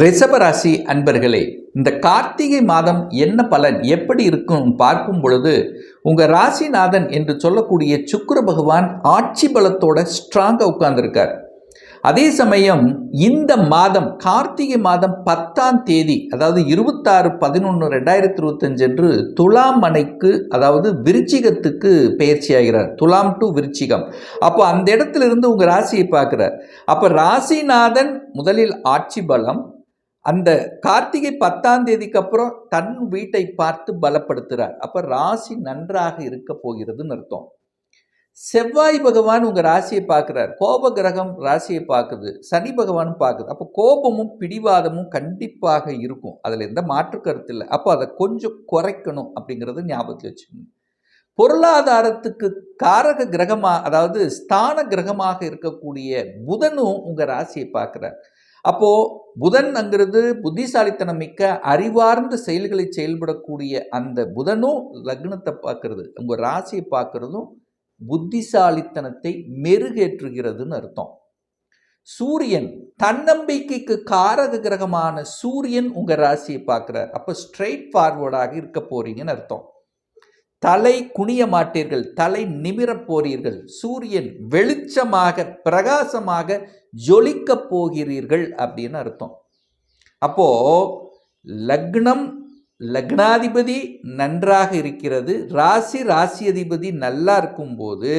ரிஷபராசி அன்பர்களே இந்த கார்த்திகை மாதம் என்ன பலன் எப்படி இருக்கும் பார்க்கும் பொழுது உங்கள் ராசிநாதன் என்று சொல்லக்கூடிய சுக்கர பகவான் ஆட்சி பலத்தோட ஸ்ட்ராங்காக உட்கார்ந்துருக்கார். அதே சமயம் இந்த மாதம் கார்த்திகை மாதம் பத்தாம் தேதி அதாவது இருபத்தாறு பதினொன்று ரெண்டாயிரத்தி இருபத்தஞ்சு அன்று துலாம் மனைக்கு அதாவது விருச்சிகத்துக்கு பயிற்சி ஆகிறார். துலாம் டு விருச்சிகம். அப்போ அந்த இடத்துல இருந்து உங்கள் ராசியை பார்க்குறார். அப்போ ராசிநாதன் முதலில் ஆட்சி பலம் அந்த கார்த்திகை பத்தாம் தேதிக்கு அப்புறம் தன் வீட்டை பார்த்து பலப்படுத்துகிறார் அப்போ ராசி நன்றாக இருக்க போகிறதுன்னு அர்த்தம். செவ்வாய் பகவான் உங்கள் ராசியை பார்க்குறார். கோப கிரகம் ராசியை பார்க்குது. சனி பகவான் பார்க்குது. அப்போ கோபமும் பிடிவாதமும் கண்டிப்பாக இருக்கும். அதில் எந்த மாற்று கருத்து இல்லை. அப்போ அதை கொஞ்சம் குறைக்கணும் அப்படிங்கிறது ஞாபகத்தில் வச்சுக்கணும் பொருளாதாரத்துக்கு காரக கிரகமாக அதாவது ஸ்தான கிரகமாக இருக்கக்கூடிய புதனும் உங்கள் ராசியை பார்க்குறார். அப்போது புதன் அங்கிறது புத்திசாலித்தனம் மிக்க அறிவார்ந்த செயல்களை செயல்படக்கூடிய அந்த புதனும் லக்னத்தை பார்க்கறது. உங்கள் ராசியை பார்க்குறதும் புத்திசாலித்தனத்தை மெருகேற்றுகிறதுன்னு அர்த்தம். சூரியன் தன்னம்பிக்கைக்கு காரக கிரகமான சூரியன் உங்கள் ராசியை பார்க்குறார். அப்போ ஸ்ட்ரெயிட் ஃபார்வர்டாக இருக்க போறீங்கன்னு அர்த்தம். தலை குனிய மாட்டீர்கள் தலை நிமிரப் போறீர்கள் சூரியன் வெளிச்சமாக பிரகாசமாக ஜொலிக்க போகிறீர்கள் அப்படின்னு அர்த்தம். அப்போ லக்னம் லக்னாதிபதி நன்றாக இருக்கிறது ராசி ராசி அதிபதி நல்லா இருக்கும்போது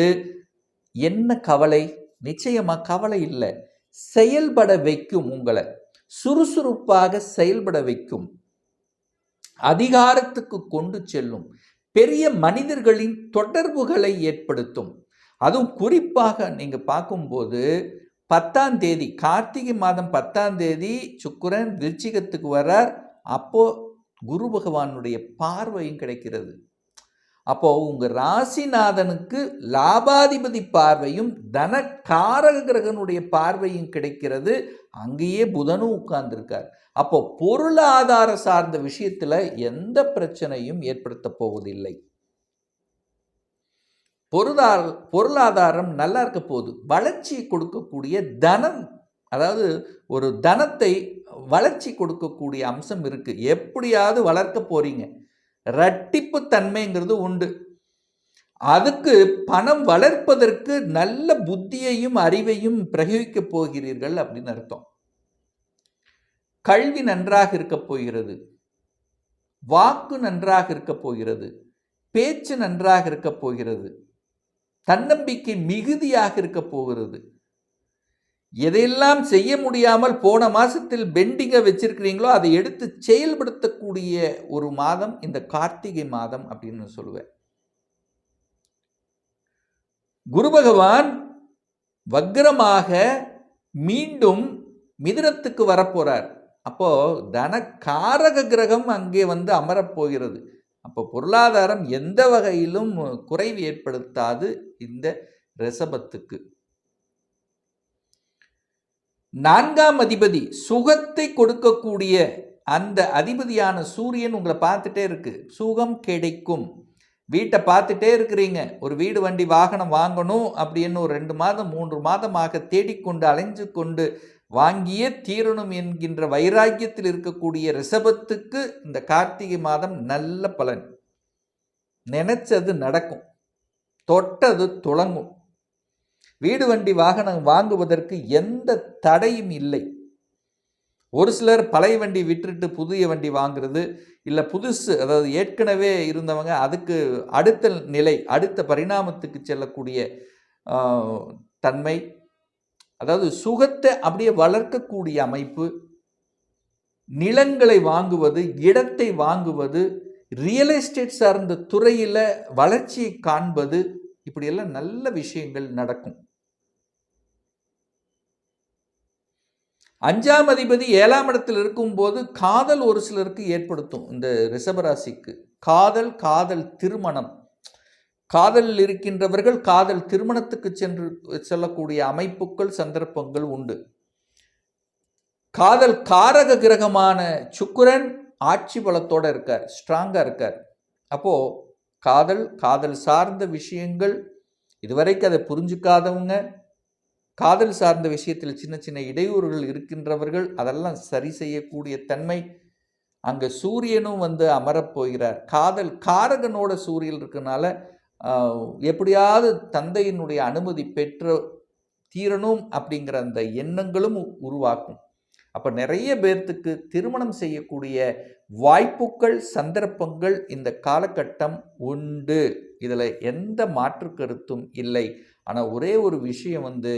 என்ன கவலை? நிச்சயமாக கவலை இல்லை. செயல்பட வைக்கும் உங்களை சுறுசுறுப்பாக செயல்பட வைக்கும். அதிகாரத்துக்கு கொண்டு செல்லும். பெரிய மனிதர்களின் தொடர்புகளை ஏற்படுத்தும். அதுவும் குறிப்பாக நீங்கள் பார்க்கும்போது பத்தாம் தேதி கார்த்திகை மாதம் பத்தாம் தேதி சுக்கிரன் விருச்சிகத்துக்கு வரார் அப்போது குரு பகவானுடைய பார்வையும் கிடைக்கிறது. அப்போ உங்கள் ராசிநாதனுக்கு லாபாதிபதி பார்வையும் தன காரக கிரகனுடைய பார்வையும் கிடைக்கிறது. அங்கேயே புதனும் உட்கார்ந்துருக்கார். அப்போ பொருளாதார சார்ந்த விஷயத்தில் எந்த பிரச்சனையும் ஏற்படுத்த போவதில்லை. பொருளாதார பொருளாதாரம் நல்லா இருக்க போகுது. வளர்ச்சி கொடுக்கக்கூடிய தனம் அதாவது ஒரு தனத்தை வளர்ச்சி கொடுக்கக்கூடிய அம்சம் இருக்குது எப்படியாவது வளர்க்க போகிறீங்க ரட்டிப்பு தன்மைங்கிறது உண்டு. அதுக்கு பணம் வளர்ப்பதற்கு நல்ல புத்தியையும் அறிவையும் பிரயோகிக்கப் போகிறீர்கள் அப்படின்னு அர்த்தம். கல்வி நன்றாக இருக்கப் போகிறது. வாக்கு நன்றாக இருக்க போகிறது. பேச்சு நன்றாக இருக்கப் போகிறது. தன்னம்பிக்கை மிகுதியாக இருக்கப் போகிறது. எதையெல்லாம் செய்ய முடியாமல் போன மாதத்தில் பெண்டிங்கை வச்சுருக்கிறீங்களோ அதை எடுத்து செயல்படுத்தக்கூடிய ஒரு மாதம் இந்த கார்த்திகை மாதம் அப்படின்னு சொல்லுவேன். குரு பகவான் வக்ரமாக மீண்டும் மிதுனத்துக்கு வரப்போகிறார் அப்போது தன காரக கிரகம் அங்கே வந்து அமரப்போகிறது அப்போ பொருளாதாரம் எந்த வகையிலும் குறைவு ஏற்படுத்தாது இந்த ரிசபத்துக்கு நான்காம் அதிபதி சுகத்தை கொடுக்கக்கூடிய அந்த அதிபதியான சூரியன் உங்களை பார்த்துட்டே இருக்கு. சுகம் கிடைக்கும். வீட்டை பார்த்துட்டே இருக்கிறீங்க. ஒரு வீடு வண்டி வாகனம் வாங்கணும் அப்படின்னு ஒரு ரெண்டு மாதம் மூன்று மாதமாக தேடிக்கொண்டு அலைஞ்சு கொண்டு வாங்கியே தீரணும் என்கின்ற வைராக்கியத்தில் இருக்கக்கூடிய ரிஷபத்துக்கு இந்த கார்த்திகை மாதம் நல்ல பலன். நினைச்சது நடக்கும். தொட்டது துளங்கும். வீடு வண்டி வாகனம் வாங்குவதற்கு எந்த தடையும் இல்லை. ஒரு சிலர் பழைய வண்டி விட்டுட்டு புதிய வண்டி வாங்குறது இல்லை புதுசு அதாவது ஏற்கனவே இருந்தவங்க அதுக்கு அடுத்த நிலை அடுத்த பரிணாமத்துக்கு செல்லக்கூடிய தன்மை அதாவது சுகத்தை அப்படியே வளர்க்கக்கூடிய அமைப்பு நிலங்களை வாங்குவது இடத்தை வாங்குவது ரியல் எஸ்டேட் சார்ந்த துறையில் வளர்ச்சியை காண்பது இப்படியெல்லாம் நல்ல விஷயங்கள் நடக்கும். அஞ்சாம் அதிபதி ஏழாம் இடத்தில் இருக்கும்போது காதல் ஒரு சிலருக்கு ஏற்படுத்தும் இந்த ரிஷபராசிக்கு. காதல் காதல் திருமணம். காதலில் இருக்கின்றவர்கள் காதல் திருமணத்துக்கு சென்று செல்லக்கூடிய அமைப்புகள் சந்தர்ப்பங்கள் உண்டு. காதல் காரக கிரகமான சுக்குரன் ஆட்சி பலத்தோடு இருக்கார் ஸ்ட்ராங்காக இருக்கார். அப்போது காதல் காதல் சார்ந்த விஷயங்கள் இதுவரைக்கும் அதை புரிஞ்சுக்காதவங்க காதல் சார்ந்த விஷயத்தில் சின்ன சின்ன இடையூறுகள் இருக்கின்றவர்கள் அதெல்லாம் சரி செய்யக்கூடிய தன்மை அங்கே சூரியனும் வந்து அமரப்போகிறார் காதல் காரகனோட சூரியன் இருக்கனால எப்படியாவது தந்தையினுடைய அனுமதி பெற்ற தீரணும் அப்படிங்கிற அந்த எண்ணங்களும் உருவாக்கும். அப்போ நிறைய பேர்த்துக்கு திருமணம் செய்யக்கூடிய வாய்ப்புகள் சந்தர்ப்பங்கள் இந்த காலகட்டம் உண்டு. இதில் எந்த மாற்று கருத்தும் இல்லை. ஆனால் ஒரே ஒரு விஷயம் வந்து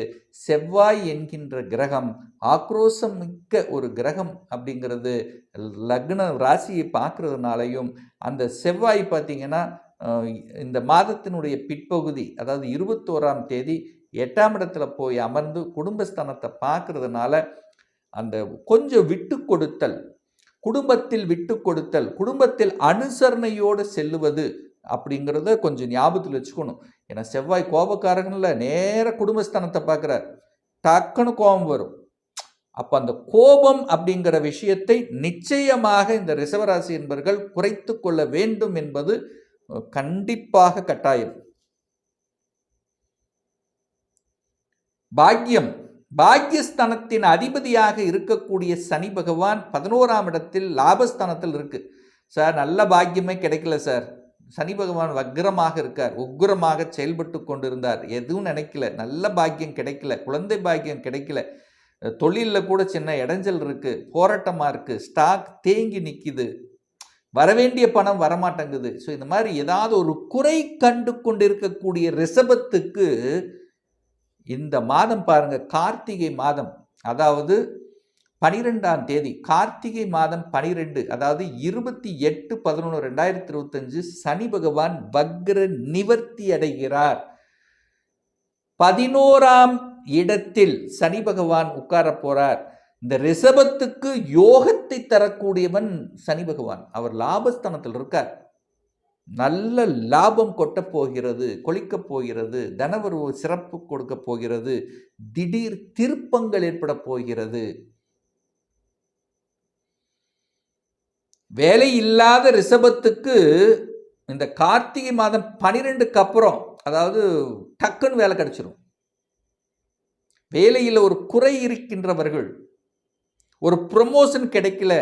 செவ்வாய் என்கின்ற கிரகம் ஆக்ரோஷம் மிக்க ஒரு கிரகம் அப்படிங்கிறது லக்ன ராசியை பார்க்கறதுனாலையும் அந்த செவ்வாய் பார்த்தீங்கன்னா இந்த மாதத்தினுடைய பிற்பகுதி அதாவது இருபத்தோராம் தேதி எட்டாம் இடத்துல போய் அமர்ந்து குடும்பஸ்தானத்தை பார்க்கறதுனால அந்த கொஞ்சம் விட்டு கொடுத்தல் குடும்பத்தில் விட்டு கொடுத்தல் குடும்பத்தில் அனுசரணையோடு செல்லுவது அப்படிங்கிறத கொஞ்சம் ஞாபகத்தில் வச்சுக்கணும். ஏன்னா செவ்வாய் கோபக்காரங்கள்ல நேர குடும்பஸ்தானத்தை பார்க்குறார். டக்குன்னு கோபம் வரும். அப்போ அந்த கோபம் அப்படிங்கிற விஷயத்தை நிச்சயமாக இந்த ரிசவராசி என்பர்கள் குறைத்து கொள்ள வேண்டும் என்பது கண்டிப்பாக கட்டாயம். பாக்கியம். பாக்யஸ்தானத்தின் அதிபதியாக இருக்கக்கூடிய சனி பகவான் பதினோராம் இடத்தில் லாபஸ்தானத்தில் இருக்குது சார் நல்ல பாக்கியமே கிடைக்கல சார். சனி பகவான் வக்ரமாக இருக்கார். உக்ரமாக செயல்பட்டு கொண்டிருந்தார். எதுவும் நினைக்கல. நல்ல பாக்கியம் கிடைக்கல. குழந்தை பாக்கியம் கிடைக்கல. தொழிலில் கூட சின்ன இடைஞ்சல் இருக்குது போராட்டமாக இருக்குது ஸ்டாக் தேங்கி நிற்கிது வரவேண்டிய பணம் வரமாட்டேங்குது. ஸோ இந்த மாதிரி ஏதாவது ஒரு குறை கண்டு கொண்டிருக்கக்கூடிய ரிஷபத்துக்கு இந்த மாதம் பாருங்கள் கார்த்திகை மாதம். அதாவது பனிரெண்டாம் தேதி கார்த்திகை மாதம் பனிரெண்டு அதாவது இருபத்தி எட்டு பதினொன்று ரெண்டாயிரத்தி இருபத்தஞ்சு சனி பகவான் வக்ர நிவர்த்தி அடைகிறார். பதினோராம் இடத்தில் சனி பகவான் உட்கார போறார். இந்த ரிஷபத்துக்கு யோகத்தை தரக்கூடியவன் சனி பகவான். அவர் லாபஸ்தானத்தில் இருக்கார். நல்ல லாபம் கொட்டப் போகிறது கொளிக்கப் போகிறது தனவரவு சிறப்பு கொடுக்க போகிறது திடீர் திருப்பங்கள் ஏற்பட போகிறது. வேலை இல்லாத ரிஷபத்துக்கு இந்த கார்த்திகை மாதம் பனிரெண்டுக்கு அப்புறம் அதாவது டக்குன்னு வேலை கிடச்சிரும். வேலையில் ஒரு குறை இருக்கின்றவர்கள் ஒரு ப்ரொமோஷன் கிடைக்கல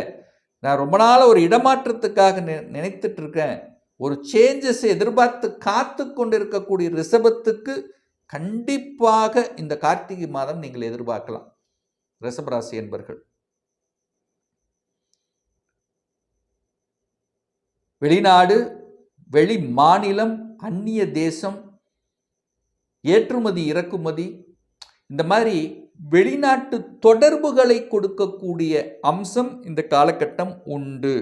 நான் ரொம்ப நாள் ஒரு இடமாற்றத்துக்காக நினைத்துட்டு இருக்கேன். ஒரு சேஞ்சஸ் எதிர்பார்த்து காத்து கொண்டிருக்கக்கூடிய ரிஷபத்துக்கு கண்டிப்பாக இந்த கார்த்திகை மாதம் நீங்கள் எதிர்பார்க்கலாம். ரிஷபராசி என்பர்கள். வெளிநாடு வெளி மாநிலம் அந்நிய தேசம் ஏற்றுமதி இறக்குமதி இந்த மாதிரி வெளிநாட்டு தொடர்புகளை கொடுக்கக்கூடிய அம்சம் இந்த காலகட்டம் உண்டு.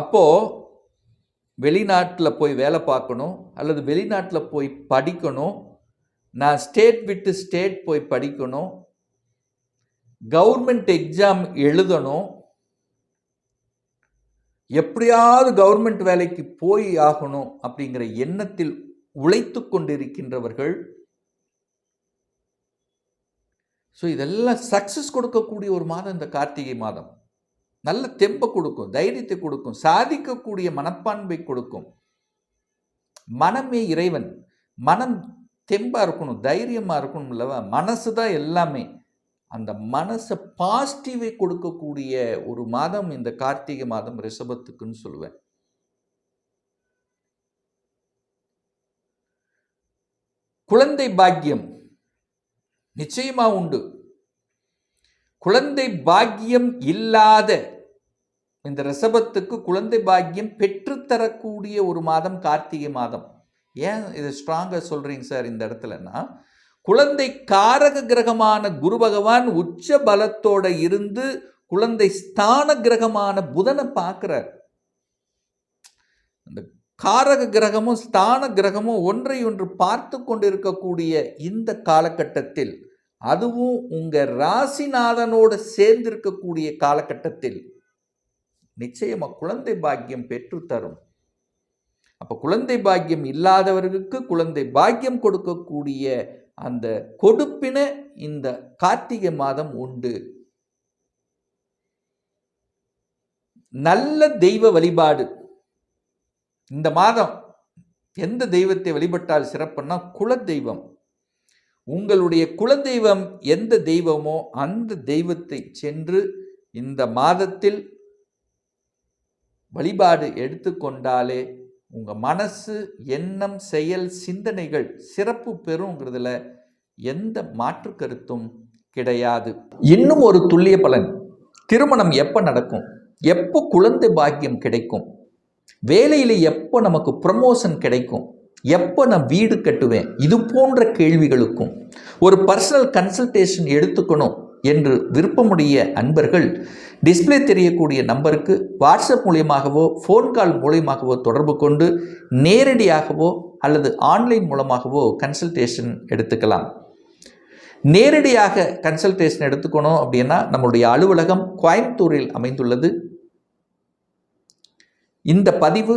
அப்போது வெளிநாட்டில் போய் வேலை பார்க்கணும் அல்லது வெளிநாட்டில் போய் படிக்கணும். நான் ஸ்டேட் விட்டு ஸ்டேட் போய் படிக்கணும். கவர்மெண்ட் எக்ஸாம் எழுதணும். எப்படியாவது கவர்மெண்ட் வேலைக்கு போய் ஆகணும் அப்படிங்கிற எண்ணத்தில் உழைத்து கொண்டிருக்கின்றவர்கள். ஸோ இதெல்லாம் சக்ஸஸ் கொடுக்கக்கூடிய ஒரு மாதம் இந்த கார்த்திகை மாதம். நல்ல தெம்பை கொடுக்கும் தைரியத்தை கொடுக்கும் சாதிக்கக்கூடிய மனப்பான்மை கொடுக்கும். மனமே இறைவன். மனம் தெம்பாக இருக்கணும் தைரியமாக இருக்கணும் இல்லவா மனசு தான் எல்லாமே. அந்த மனசை பாசிட்டிவை கொடுக்கக்கூடிய ஒரு மாதம் இந்த கார்த்திகை மாதம் ரிஷபத்துக்குன்னு சொல்லுவேன். குழந்தை பாக்கியம் நிச்சயமாக உண்டு. குழந்தை பாக்கியம் இல்லாத இந்த ரிஷபத்துக்கு குழந்தை பாக்கியம் பெற்றுத்தரக்கூடிய ஒரு மாதம் கார்த்திகை மாதம். ஏன் இது ஸ்ட்ராங்காக சொல்கிறீங்க சார் இந்த இடத்துலன்னா குழந்தை காரக கிரகமான குரு பகவான் உச்ச பலத்தோட இருந்து குழந்தை ஸ்தான கிரகமான புதனை பார்க்குறார். இந்த காரக கிரகமும் ஸ்தான கிரகமும் ஒன்றை ஒன்று பார்த்து கொண்டிருக்கக்கூடிய இந்த காலகட்டத்தில் அதுவும் உங்கள் ராசிநாதனோடு சேர்ந்திருக்கக்கூடிய காலகட்டத்தில். நிச்சயமாக குழந்தை பாக்கியம் பெற்று தரும். குழந்தை பாக்கியம் இல்லாதவர்களுக்கு குழந்தை பாக்கியம் கொடுக்கக்கூடிய அந்த கொடுப்பின இந்த கார்த்திகை மாதம் உண்டு. நல்ல தெய்வ வழிபாடு. இந்த மாதம் எந்த தெய்வத்தை வழிபட்டால் சிறப்புன்னா குல தெய்வம் உங்களுடைய குலதெய்வம் எந்த தெய்வமோ அந்த தெய்வத்தை சென்று இந்த மாதத்தில் வழிபாடு எடுத்துக்கொண்டாலே உங்கள் மனசு எண்ணம் செயல் சிந்தனைகள் சிறப்பு பெறுங்கிறதுல எந்த மாற்று கருத்தும் கிடையாது. இன்னும் ஒரு துல்லிய பலன். திருமணம் எப்போ நடக்கும்? எப்போ குழந்தை பாக்கியம் கிடைக்கும்? வேலையில் எப்போ நமக்கு ப்ரமோஷன் கிடைக்கும்? எப்போ நான் வீடு கட்டுவேன்? இது போன்ற கேள்விகளுக்கும். ஒரு பர்சனல் கன்சல்டேஷன் எடுத்துக்கணும் என்று விருப்பமுடைய அன்பர்கள் டிஸ்ப்ளே தெரியக்கூடிய நம்பருக்கு வாட்ஸ்அப் மூலியமாகவோ ஃபோன் கால் மூலியமாகவோ தொடர்பு கொண்டு நேரடியாகவோ அல்லது ஆன்லைன் மூலமாகவோ கன்சல்டேஷன் எடுத்துக்கலாம். நேரடியாக கன்சல்டேஷன் எடுத்துக்கணும் அப்படின்னா நம்மளுடைய அலுவலகம் கோயம்புத்தூரில் அமைந்துள்ளது. இந்த பதிவு